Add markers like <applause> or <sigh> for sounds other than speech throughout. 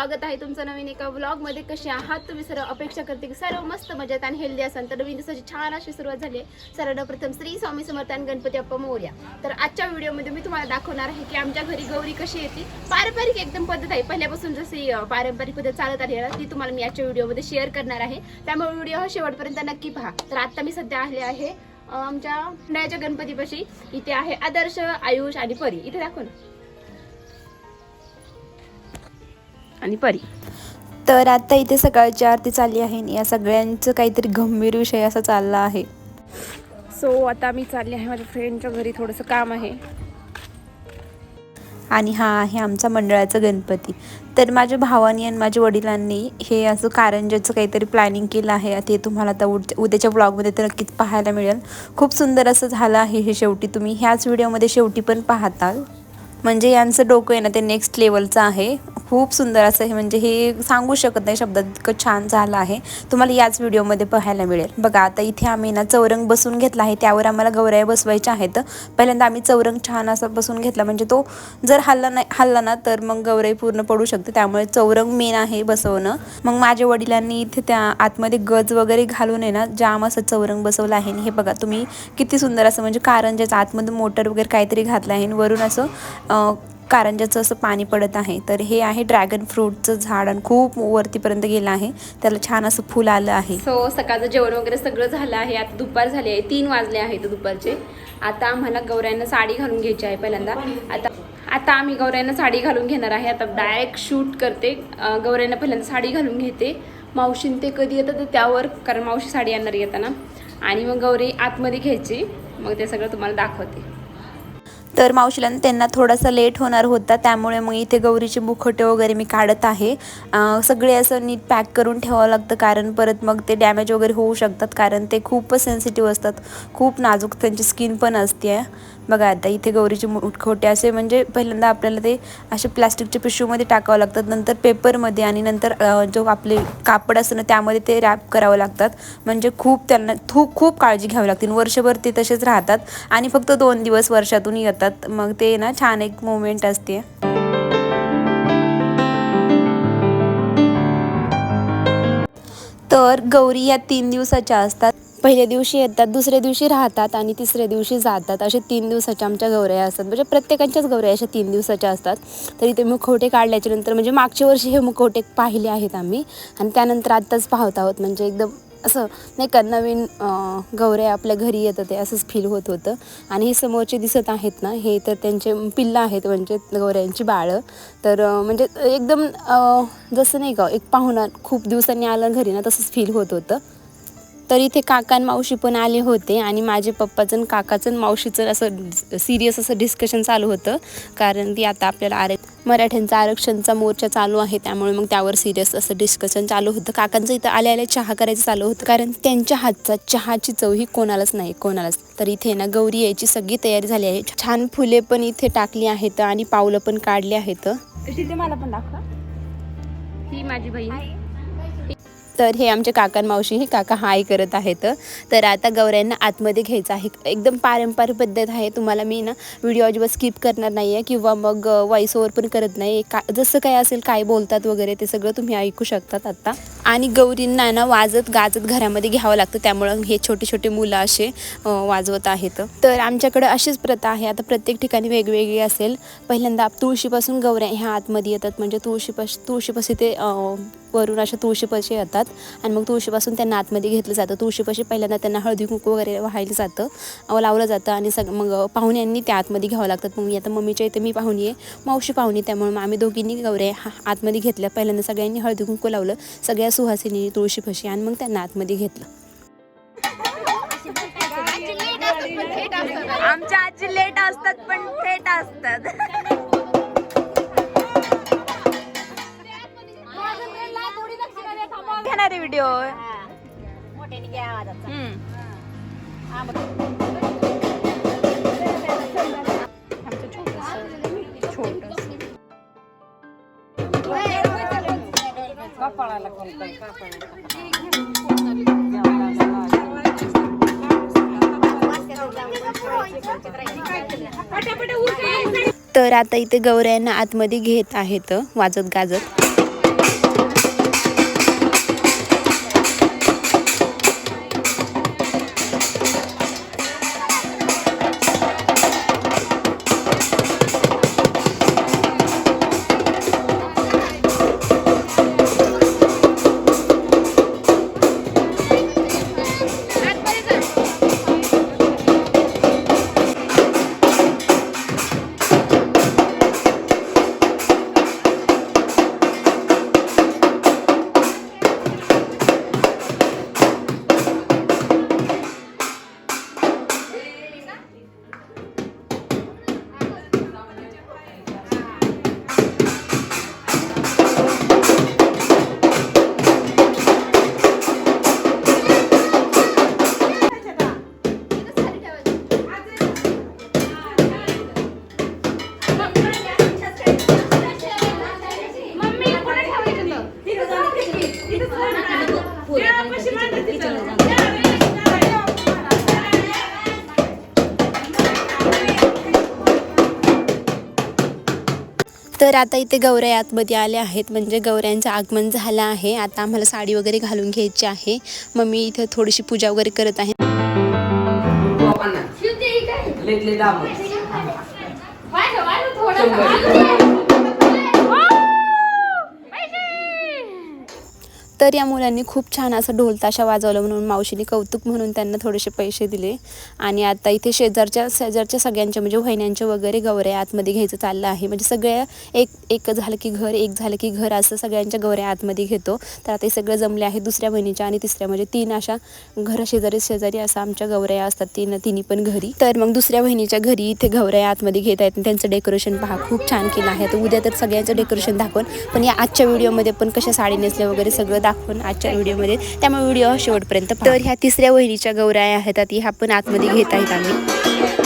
स्वागत आहे तुमचं नवीन एका व्लॉगमध्ये कसे आहात? तुम्ही सर्व अपेक्षा करते की सर्व मस्त मजेत आणि हेल्दी असाल. तर नवीन दिवसाची छान अशी सुरुवात झाली आहे. सर्वप्रथम श्री स्वामी समर्थ आणि गणपती अप्पा मोर्या तर आजच्या व्हिडिओमध्ये मी तुम्हाला दाखवणार आहे की आमच्या घरी गौरी कशी येते पारंपरिक एकदम पद्धत आहे. पहिल्यापासून जशी पारंपरिक पद्धत चालत आली आहे ती तुम्हाला मी आजच्या व्हिडिओमध्ये शेअर करणार आहे. त्यामुळे व्हिडिओ हा शेवटपर्यंत नक्की पहा. तर आता मी सध्या आले आहे आमच्या पुण्याच्या गणपतीपाशी. इथे आहे आदर्श आयुष आणि परी. इथे दाखव आणि परी. तर आता इथे सकाळची आरती चालली आहे आणि या सगळ्यांचं काहीतरी गंभीर विषय असा चालला आहे. सो आता मी चालले आहे माझ्या फ्रेंडच्या घरी थोडंसं काम आहे. आणि हा आहे आमचा मंडळाचा गणपती. तर माझ्या भावानी आणि माझ्या वडिलांनी हे असं कारंजाचं काहीतरी प्लॅनिंग केलं आहे ते तुम्हाला आता उद उद्याच्या ब्लॉगमध्ये तर नक्कीच पाहायला मिळेल. खूप सुंदर असं झालं आहे हे शेवटी. तुम्ही ह्याच व्हिडिओमध्ये शेवटी पण पाहताल. म्हणजे यांचं डोकं आहे ना ते नेक्स्ट लेवलचं आहे. खूप सुंदर असं हे म्हणजे हे सांगू शकत नाही शब्दात इतकं छान झालं आहे. तुम्हाला याच व्हिडिओमध्ये पाहायला मिळेल. बघा आता इथे आम्ही ना चौरंग बसून घेतला आहे. त्यावर आम्हाला गौराया बसवायच्या आहेत. पहिल्यांदा आम्ही चौरंग छान असा बसून घेतला. म्हणजे तो जर हल्ला नाही हल्ला ना तर मग गौराई पूर्ण पडू शकते. त्यामुळे चौरंग मेन आहे बसवणं. मग माझ्या वडिलांनी इथे त्या आतमध्ये गज वगैरे घालून आहे ना जाम असं चौरंग बसवलं आहे. आणि हे बघा तुम्ही किती सुंदर असं म्हणजे कारंजाचं आतमध्ये मोटर वगैरे काहीतरी घातलं आहे. आणि वरून असं कारंजाचं असं पाणी पडत आहे तर हे आहे ड्रॅगन फ्रूटचं झाड आणि खूप वरतीपर्यंत गेलं आहे. त्याला छान असं फुल आलं आहे. सो सकाळचं जेवण वगैरे सगळं झालं आहे. आता दुपार झाली आहे. तीन वाजले आहेत दुपारचे. आता आम्हाला गौऱ्यांना साडी घालून घ्यायची आहे पहिल्यांदा. आता आता आम्ही गौऱ्यांना साडी घालून घेणार आहे. आता डायरेक्ट शूट करते. गौऱ्यांना पहिल्यांदा साडी घालून घेते. मावशीन ते कधी येतं तर त्यावर कारण मावशी साडी आणणार येताना. आणि मग गौरी आतमध्ये घ्यायची. मग ते सगळं तुम्हाला दाखवते. तर मावशीला त्यांना थोडासा लेट होणार होता त्यामुळे मग इथे गौरीचे मुखवटे वगैरे मी काढत आहे. सगळे असं नीट पॅक करून ठेवावं लागतं कारण परत मग ते डॅमेज वगैरे होऊ शकतात कारण ते खूपच सेन्सिटिव्ह असतात. खूप नाजूक त्यांची स्किन पण असते बघा आता इथे गौरीचे खोटे असे म्हणजे पहिल्यांदा आपल्याला ते असे प्लास्टिकच्या पिशवीमध्ये टाकावं लागतात नंतर पेपरमध्ये आणि नंतर जो आपले कापड असतं ना त्यामध्ये ते रॅप करावं लागतात. म्हणजे खूप त्यांना खूप खूप काळजी घ्यावी लागते. वर्षभर ते तसेच राहतात आणि फक्त दोन दिवस वर्षातून येतात. मग ते ना छान एक मोमेंट असते. तर गौरी या तीन दिवसाच्या असतात. पहिल्या दिवशी येतात दुसऱ्या दिवशी राहतात आणि तिसऱ्या दिवशी जातात. असे तीन दिवसाच्या आमच्या गौऱ्या असतात. म्हणजे प्रत्येकाच्याच गौऱ्या अशा तीन दिवसाच्या असतात. तर इथे मुखवटे काढल्याच्या नंतर म्हणजे मागच्या वर्षी हे मुखवटे पाहिले आहेत आम्ही. आणि त्यानंतर आत्ताच पाहत आहोत. म्हणजे एकदम असं नाही का नवीन अं, गौऱ्या आपल्या घरी येतं ते असंच फील होत होतं. आणि हे समोरचे दिसत आहेत ना हे तर त्यांचे पिल्लं आहेत म्हणजे गौऱ्यांची बाळं. तर म्हणजे एकदम जसं नाही का एक पाहुणा खूप दिवसांनी आलं घरी ना तसंच फील होत होतं. तर इथे काका आणि मावशी पण आले होते आणि माझे पप्पाचं आणि काकाचं आणि मावशीचं असं सिरियस असं डिस्कशन चालू होतं. कारण की आता आपल्याला आर मराठ्यांचा आरक्षणचा मोर्चा चालू आहे त्यामुळे मग त्यावर सिरियस असं डिस्कशन चालू होतं. काकांचं इथं आल्या आल्या चहा करायचं चालू होतं. कारण त्यांच्या हातचा चहाची चव ही कोणालाच नाही कोणालाच. तर इथे ना गौरी यायची सगळी तयारी झाली आहे. छान फुले पण इथे टाकली आहेत आणि पावलं पण काढली आहेत. तिथे मला पण दाखवा. ही माझी बहीण. तर हे आमचे काका मावशी हे काका हाय करत आहेत. तर आता गौऱ्यांना आतमध्ये घ्यायचं आहे. एकदम पारंपरिक पद्धत आहे. तुम्हाला मी ना व्हिडिओ अजिबात स्किप करणार नाही आहे किंवा मग व्हॉइस ओव्हर पण करत नाही का जसं काय असेल काय बोलतात वगैरे ते सगळं तुम्ही ऐकू शकतात आत्ता आणि गौरींना ना वाजत गाजत घरामध्ये घ्यावं लागतं. त्यामुळं हे छोटे छोटे मुलं असे वाजवत आहेत. तर आमच्याकडे अशीच प्रथा आहे. आता प्रत्येक ठिकाणी वेगवेगळी असेल. पहिल्यांदा तुळशीपासून गौऱ्या ह्या आतमध्ये येतात. म्हणजे तुळशीपास तुळशीपाशी ते वरून अशा तुळशीपाशी येतात. आणि मग तुळशीपासून त्यांना आतमध्ये घेतलं जातं. तुळशीपाशी पहिल्यांदा त्यांना हळदी कुंकू वगैरे व्हायला जातं. लावलं जातं आणि सग मग पाहुण्यांनी त्या आतमध्ये घ्यावं लागतात. मग मी आता मम्मीच्या इथे मी पाहुणी आहे मावशी पाहुणी त्यामुळे मग आम्ही दोघींनी गौऱ्या हा- आतमध्ये घेतल्या. पहिल्यांदा सगळ्यांनी हळदी कुंकू लावलं सगळ्या सुहासिनी तुळशीपाशी आणि मग त्यांना आतमध्ये घेतलं. आमच्या आजी लेट असतात पण थेट असतात. <laughs> तर आता इथे गौऱ्यांना आतमध्ये घेत आहेत वाजत गाजत. तर आता इथे गौऱ्या आतमध्ये आल्या आहेत. म्हणजे गौऱ्यांचं आगमन झालं आहे. आता आम्हाला साडी वगैरे घालून घ्यायची आहे. मम्मी इथे थोडीशी पूजा वगैरे करत आहे. तर या मुलांनी खूप छान असं ढोलताशा वाजवलं म्हणून मावशीने कौतुक म्हणून त्यांना थोडेसे पैसे दिले. आणि आता इथे शेजारच्या शेजारच्या सगळ्यांच्या म्हणजे वहिन्यांच्या वगैरे गवऱ्या आतमध्ये घ्यायचं चाललं आहे. म्हणजे सगळ्या एक एक झालं की घर एक झालं की घर असं सगळ्यांच्या गवऱ्या आतमध्ये घेतो. तर आता हे सगळं जमले आहे दुसऱ्या बहिणीच्या आणि तिसऱ्या म्हणजे तीन अशा घरा शेजारी शेजारी असं आमच्या गवऱ्या असतात. तीन तिन्ही पण घरी. तर मग दुसऱ्या बहिणीच्या घरी इथे गवऱ्या आतमध्ये घेत आहेत. आणि त्यांचं डेकोरेशन पहा खूप छान केलं आहे. तर उद्या तर सगळ्यांचं डेकोरेशन दाखवून पण या आजच्या व्हिडिओमध्ये पण कशा साडी नेसल्या वगैरे सगळं दाखवून आजच्या व्हिडिओमध्ये. त्यामुळे व्हिडिओ शेवटपर्यंत तर ह्या तिसऱ्या वहिनीच्या गौराया आहेत ती ह्या पण आतमध्ये घेत आहेत आम्ही.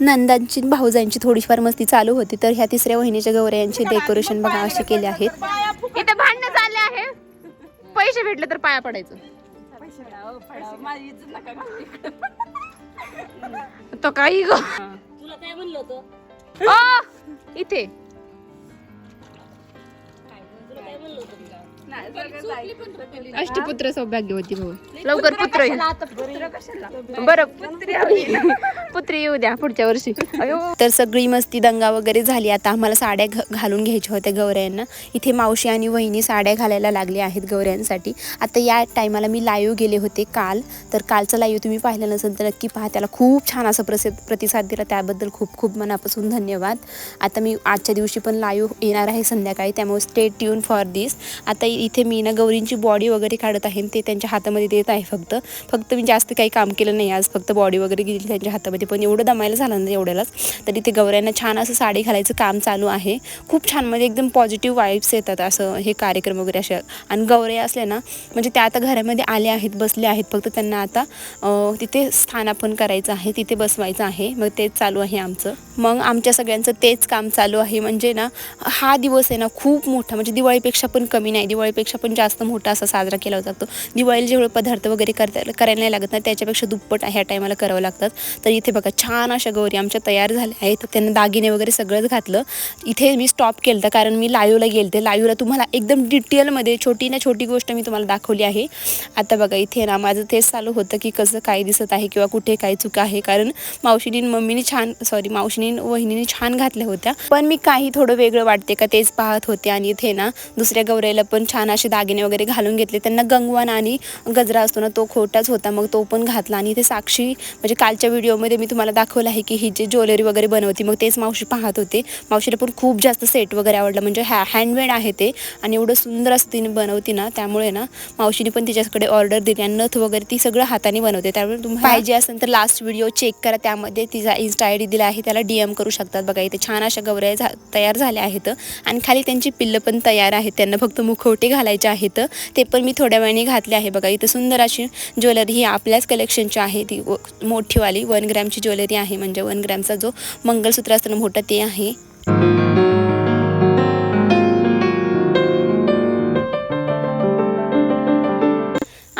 नंदांची भाऊजांची थोडीफार मस्ती चालू होती तर ह्या तिसऱ्या वहिनीच्या गौऱ्या यांचे डेकोरेशन बघा असे केले आहेत इथे भांडण चालले आहे. पैसे भेटले तर पाया पडायचं. तो काही ग. तुला काय म्हणलं होतं? ओ, इथे. काय म्हणलं होतं? अष्टपुत्र भाऊ. लवकर पुत्र येईल. बरं. पुत्री येऊ द्या पुढच्या वर्षी. अयो. तर सगळी मस्ती दंगा वगैरे झाली. आता आम्हाला साड्या घालून घ्यायच्या होत्या गौऱ्यांना. इथे मावशी आणि वहिनी साड्या घालायला लागल्या आहेत गौऱ्यांसाठी. आता या टायमाला मी लाईव्ह गेले होते काल. तर कालचं लाईव्ह तुम्ही पाहिलं नसेल तर नक्की पहा. त्याला खूप छान असं प्रसिद्ध प्रतिसाद दिला. त्याबद्दल खूप खूप मनापासून धन्यवाद. आता मी आजच्या दिवशी पण लाईव्ह येणार आहे संध्याकाळी. त्यामुळे स्टे ट्यून फॉर दिस. आता इथे मी ना गौरींची बॉडी वगैरे काढत आहे ते त्यांच्या हातामध्ये देत आहे फक्त. फक्त मी जास्त काही काम केलं नाही आज. फक्त बॉडी वगैरे गेली त्यांच्या हातामध्ये. पण एवढं दमायला झालं नाही एवढ्यालाच. तर इथे गौऱ्यांना छान असं साडी घालायचं काम चालू आहे. खूप छान म्हणजे एकदम पॉझिटिव्ह वाईब्स येतात असं हे कार्यक्रम वगैरे अशा. आणि गौऱ्या असल्या ना म्हणजे त्या आता घरामध्ये आल्या आहेत बसल्या आहेत. फक्त त्यांना आता तिथे स्थानापन करायचं आहे तिथे बसवायचं आहे. मग तेच चालू आहे आमचं. मग आमच्या सगळ्यांचं तेच काम चालू आहे. म्हणजे ना हा दिवस आहे ना खूप मोठा. म्हणजे दिवाळीपेक्षा पण कमी नाही. दिवाळीपेक्षा पण जास्त मोठा असा साजरा केला जातो दिवाळीला जेवढे पदार्थ वगैरे करता करायला नाही लागत ना त्याच्यापेक्षा दुप्पट ह्या टायमाला करावं लागतात. तर इथे बघा छान अशा गौरी आमच्या तयार झाल्या आहेत. त्यांना दागिने वगैरे सगळंच घातलं. इथे मी स्टॉप केलं होतं कारण मी लाईव्हला गेलते. लाईव्हला तुम्हाला एकदम डिटेलमध्ये छोटी ना छोटी गोष्ट मी तुम्हाला दाखवली आहे. आता बघा इथे ना माझं तेच चालू होतं की कसं काय दिसत आहे किंवा कुठे काय चुका आहे. कारण मावशीनी मम्मीने छान सॉरी मावशीनी वहिनीने छान घातल्या होत्या. पण मी काही थोडं वेगळं वाटते का तेच पाहत होते आणि इथे ना दुसऱ्या गौऱ्याला पण छान असे दागिने वगैरे घालून घेतले. त्यांना गंगवान आणि गजरा असतो ना तो खोटाच होता. मग तो पण घातला. आणि ते साक्षी म्हणजे कालच्या व्हिडिओमध्ये मी तुम्हाला दाखवलं आहे की ही जे ज्वेलरी वगैरे बनवती मग तेच मावशी पाहत होते. मावशीला पण खूप जास्त सेट वगैरे आवडलं. म्हणजे हॅ हँडमेड आहे ते. आणि एवढं सुंदर असं तिने बनवती ना त्यामुळे ना मावशीने पण तिच्याकडे ऑर्डर दिली. आणि नथ वगैरे ती सगळं हाताने बनवते. त्यामुळे तुम्हाला पाहिजे असेल तर लास्ट व्हिडिओ चेक करा. त्यामध्ये तिचा इन्स्टा आय डी दिला आहे. त्याला डी एम करू शकतात बघा. इथे छान अशा गौऱ्या झा तयार झाल्या आहेत. आणि खाली त्यांची पिल्लं पण तयार आहेत. त्यांना फक्त मुखवटे घालायचे आहेत. ते पण मी थोड्या वेळाने घातले आहे. बघा इथं सुंदर अशी ज्वेलरी ही आपल्याच कलेक्शनची आहे. ती व- मोठीवाली वन ग्रॅमची ज्वेलरी आहे. म्हणजे वन ग्रॅमचा जो मंगळसूत्र असतं ना मोठं ते आहे.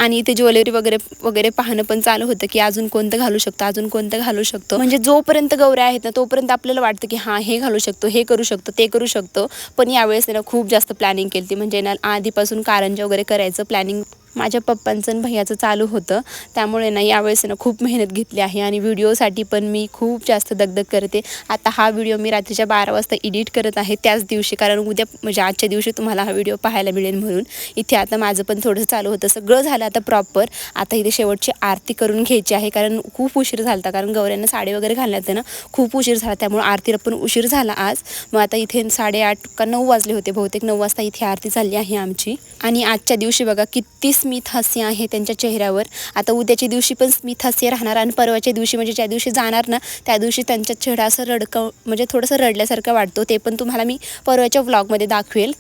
आणि इथे ज्वेलरी वगैरे वगैरे पाहणं पण चालू होतं की अजून कोणतं घालू शकतो अजून कोणतं घालू शकतो. म्हणजे जोपर्यंत गौऱ्या आहेत ना तोपर्यंत आपल्याला वाटतं की हां हे घालू शकतो हे करू शकतो ते करू शकतो. पण यावेळेस त्यांना खूप जास्त प्लॅनिंग केली म्हणजे ना आधीपासून कारंजा वगैरे करायचं प्लॅनिंग माझ्या पप्पांचं आणि भैयाचं चालू होतं. त्यामुळे ना यावेळेस ना खूप मेहनत घेतली आहे आणि व्हिडिओसाठी पण मी खूप जास्त दगदग करते. आता हा व्हिडिओ मी रात्रीच्या बारा वाजता एडिट करत आहे त्याच दिवशी कारण उद्या म्हणजे आजच्या दिवशी तुम्हाला हा व्हिडिओ पाहायला मिळेल म्हणून. इथे आता माझं पण थोडंसं चालू होतं. सगळं झालं आता प्रॉपर आता इथे शेवटची आरती करून घ्यायची आहे कारण खूप उशीर झाला होता कारण गौऱ्यांना साडी वगैरे घालण्यात आहे ना खूप उशीर झाला त्यामुळे आरतीला पण उशीर झाला आज. मग आता इथे साडेआठ का नऊ वाजले होते बहुतेक नऊ वाजता इथे आरती चालली आहे आमची. आणि आजच्या दिवशी बघा किती स्मित हास्य आहे त्यांच्या चेहऱ्यावर. आता उद्याच्या दिवशी पण स्मित हास्य राहणार आणि परवाच्या दिवशी म्हणजे ज्या दिवशी जाणार ना त्या दिवशी त्यांचा चेहरा असं रडकं म्हणजे थोडंसं रडल्यासारखं वाटतो. ते पण तुम्हाला मी परवाच्या व्लॉगमध्ये दाखवेल.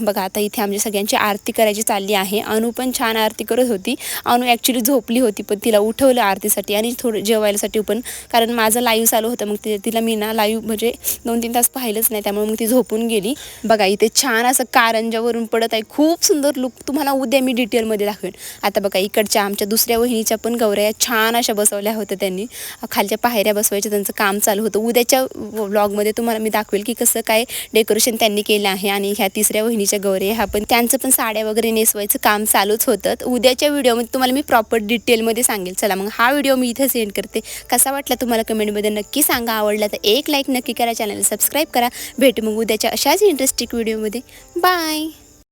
बघा आता इथे आमची सगळ्यांची आरती करायची चालली आहे. अनु पण छान आरती करत होती. अनु ॲक्च्युली झोपली होती पण तिला उठवलं आरतीसाठी आणि थोडं जेवायसाठी पण. कारण माझं लाईव्ह चालू होतं मग ते तिला मी ना लाईव्ह म्हणजे दोन तीन तास पाहिलंच नाही त्यामुळे मग ती झोपून गेली. बघा इथे छान असं कारंजावरून पडत आहे. खूप सुंदर लुक तुम्हाला उद्या मी डिटेल व्हिडिओमध्ये दाखवेन. आता बघा इकडच्या आमच्या दुसऱ्या वहिनीच्या पण गौऱ्या छान अशा बसवल्या होत्या त्यांनी. खालच्या पायऱ्या बसवायच्या त्यांचं काम चालू होतं. उद्याच्या व्लॉगमध्ये तुम्हाला मी दाखवेल की कसं काय डेकोरेशन त्यांनी केलं आहे आणि ह्या तिसऱ्या वहिनीच्या गौऱ्या ह्या पण त्यांचं पण साड्या वगैरे नेसवायचं काम चालूच होतं. तर उद्याच्या व्हिडिओमध्ये तुम्हाला मी प्रॉपर डिटेलमध्ये सांगेल. चला मग हा व्हिडिओ मी इथे सेंड करते. कसा वाटला तुम्हाला कमेंटमध्ये नक्की सांगा. आवडला तर एक लाईक नक्की करा. चॅनल सबस्क्राईब करा. भेट मग उद्याच्या अशाच इंटरेस्टिंग व्हिडिओमध्ये बाय